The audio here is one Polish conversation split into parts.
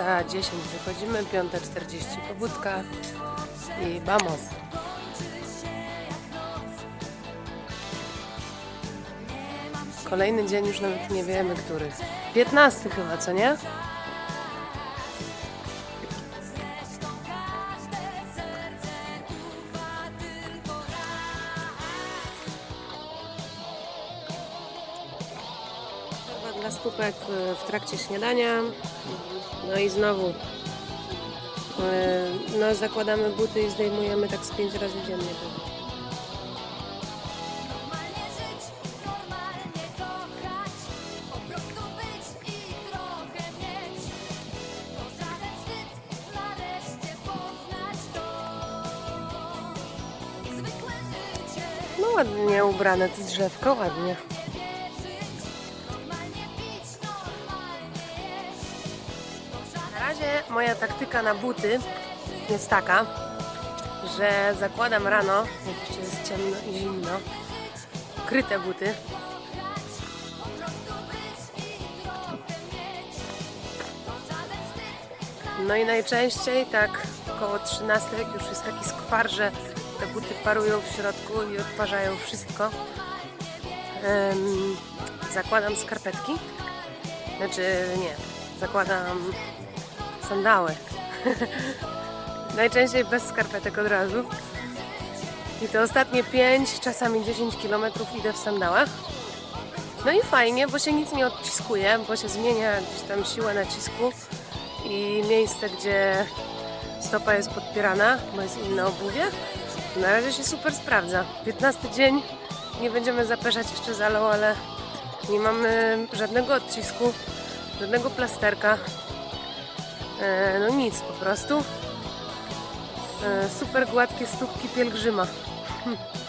5.10 wychodzimy, 5.40 pobudka i vamos. Kolejny dzień już nawet nie wiemy, który. 15 chyba, co nie? Dla stópek y, w trakcie śniadania. No i znowu y, no, zakładamy buty i zdejmujemy tak z 5 razy dziennie. No ładnie ubrane to drzewko, ładnie. Na razie moja taktyka na buty jest taka, że zakładam rano, jak jeszcze jest ciemno i zimno, kryte buty. No i najczęściej tak około 13, jak już jest taki skwar, że te buty parują w środku i odparzają wszystko. Em, zakładam skarpetki. Znaczy nie, zakładam sandały. najczęściej bez skarpetek od razu. I te ostatnie 5, czasami 10 km idę w sandałach. No i fajnie, bo się nic nie odciskuje, bo się zmienia tam siła nacisku i miejsce, gdzie stopa jest podpierana, bo jest inne obuwie. Na razie się super sprawdza. 15 dzień, nie będziemy zapeszać jeszcze zalą, ale nie mamy żadnego odcisku, żadnego plasterka. E, no nic po prostu. E, super gładkie stópki pielgrzyma.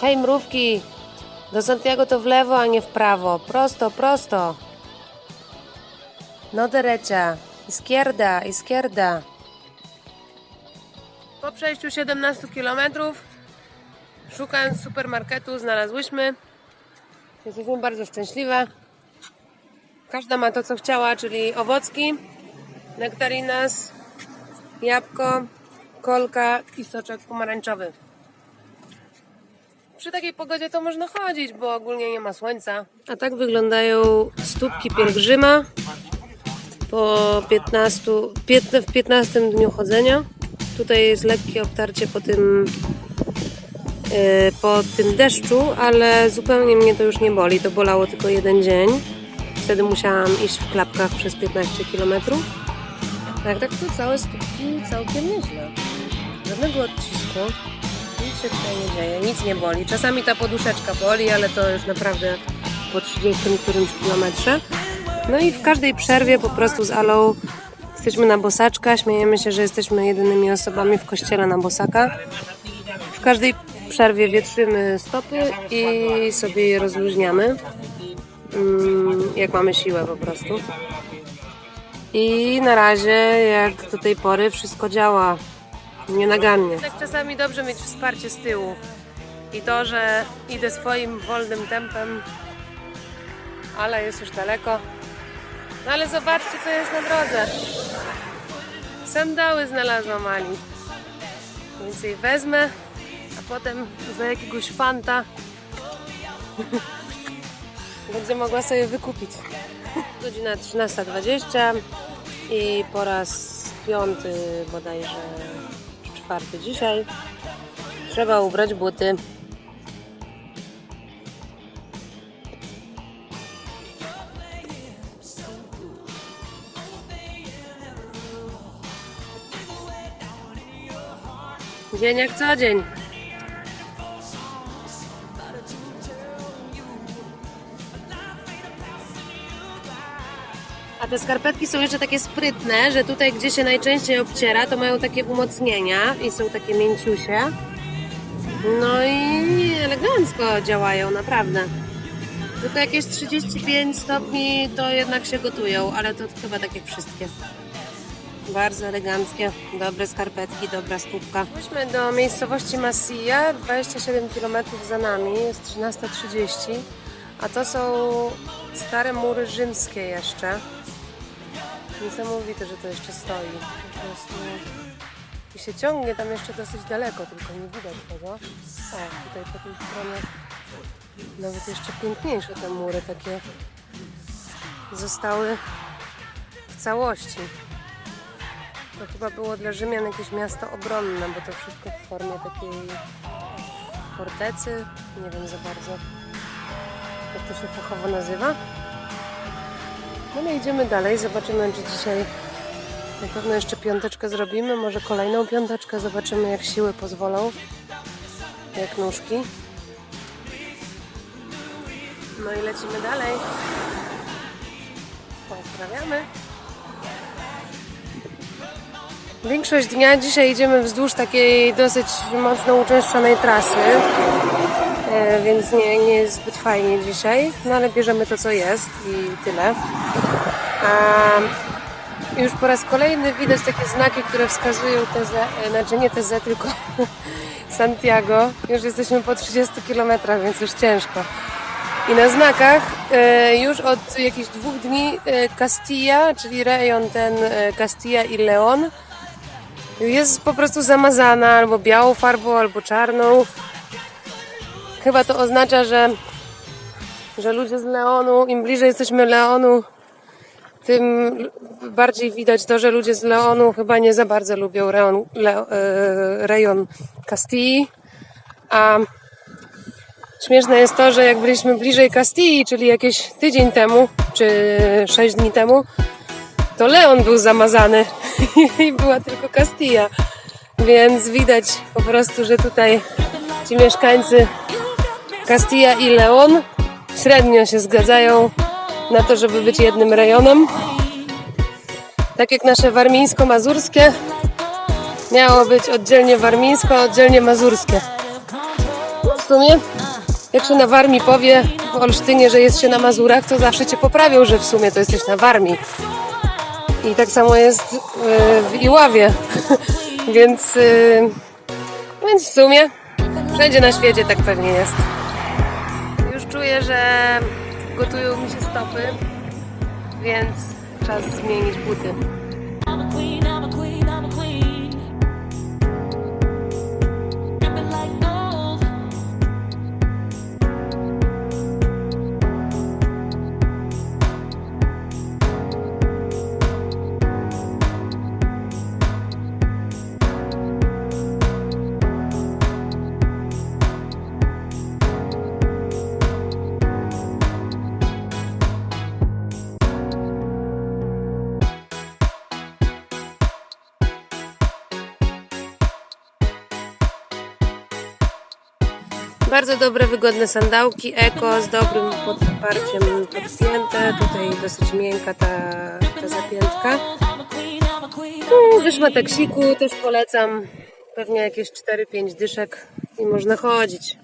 Hej mrówki, do Santiago to w lewo, a nie w prawo. Prosto, prosto. No derecha, izquierda, izquierda. Po przejściu 17 km, szukając supermarketu, znalazłyśmy. Jesteśmy bardzo szczęśliwe. Każda ma to, co chciała, czyli owocki, nektarinas, jabłko, kolka i soczek pomarańczowy. Przy takiej pogodzie to można chodzić, bo ogólnie nie ma słońca. A tak wyglądają stópki pielgrzyma po 15, piętna- w 15 dniu chodzenia. Tutaj jest lekkie obtarcie po tym, e, po tym deszczu, ale zupełnie mnie to już nie boli. To bolało tylko jeden dzień. Wtedy musiałam iść w klapkach przez 15 km. Tak, tak to całe stópki całkiem nieźle. Żadnego odcisku. Nic się tutaj nie dzieje, nic nie boli. Czasami ta poduszeczka boli, ale to już naprawdę po 30 którymś kilometrze. No i w każdej przerwie po prostu z Alą jesteśmy na bosaczka, śmiejemy się, że jesteśmy jedynymi osobami w kościele na bosaka. W każdej przerwie wietrzymy stopy i sobie je rozluźniamy, mm, jak mamy siłę po prostu. I na razie, jak do tej pory, wszystko działa nienagannie. Tak czasami dobrze mieć wsparcie z tyłu. I to, że idę swoim wolnym tempem, ale jest już daleko. No ale zobaczcie, co jest na drodze. Sandały znalazłam Ali. Więc jej wezmę, a potem za jakiegoś fanta będzie mogła sobie wykupić. Godzina 13.20 i po raz piąty bodajże czwarty dzisiaj. Trzeba ubrać buty. Dzień jak co dzień. A te skarpetki są jeszcze takie sprytne, że tutaj, gdzie się najczęściej obciera, to mają takie umocnienia i są takie mięciusie. No i elegancko działają, naprawdę. Tylko jakieś 35 stopni to jednak się gotują, ale to chyba tak jak wszystkie. Bardzo eleganckie, dobre skarpetki, dobra stópka. Myśmy do miejscowości Masija, 27 km za nami, jest 13.30, a to są stare mury rzymskie jeszcze. Niesamowite, że to jeszcze stoi. Po prostu i się ciągnie tam jeszcze dosyć daleko, tylko nie widać tego. O, tutaj po tej stronie nawet jeszcze piękniejsze te mury takie zostały w całości. To chyba było dla Rzymian jakieś miasto obronne, bo to wszystko w formie takiej fortecy. Nie wiem za bardzo, jak to się fachowo nazywa. No ale idziemy dalej, zobaczymy, czy dzisiaj na pewno jeszcze piąteczkę zrobimy, może kolejną piąteczkę, zobaczymy jak siły pozwolą, jak nóżki. No i lecimy dalej. Pozdrawiamy. Większość dnia dzisiaj idziemy wzdłuż takiej dosyć mocno uczęszczanej trasy, e, więc nie, nie jest zbyt fajnie dzisiaj, no ale bierzemy to co jest i tyle. A już po raz kolejny widać takie znaki, które wskazują TZ, e, znaczy nie TZ, tylko Santiago. Już jesteśmy po 30 km, więc już ciężko. I na znakach e, już od jakichś dwóch dni Castilla, czyli rejon ten Castilla i Leon, jest po prostu zamazana albo białą farbą, albo czarną. Chyba to oznacza, że, że ludzie z Leonu, im bliżej jesteśmy Leonu, tym bardziej widać to, że ludzie z Leonu chyba nie za bardzo lubią rejon, Le, e, rejon Castilli. A śmieszne jest to, że jak byliśmy bliżej Castilli, czyli jakieś tydzień temu, czy sześć dni temu, to Leon był zamazany i była tylko Castilla. Więc widać po prostu, że tutaj ci mieszkańcy Castilla i Leon średnio się zgadzają na to, żeby być jednym rejonem. Tak jak nasze warmińsko-mazurskie miało być oddzielnie warmińsko, oddzielnie mazurskie. W sumie, jak się na Warmii powie w Olsztynie, że jest się na Mazurach, to zawsze cię poprawią, że w sumie to jesteś na Warmii. I tak samo jest y, w Iławie. więc, y, więc w sumie wszędzie na świecie tak pewnie jest. Już czuję, że gotują mi się stopy, więc czas zmienić buty. Bardzo dobre, wygodne sandałki, eko z dobrym podparciem podpięte. Tutaj dosyć miękka ta, ta zapiętka. No, Wyszła taksiku, też polecam. Pewnie jakieś 4-5 dyszek i można chodzić.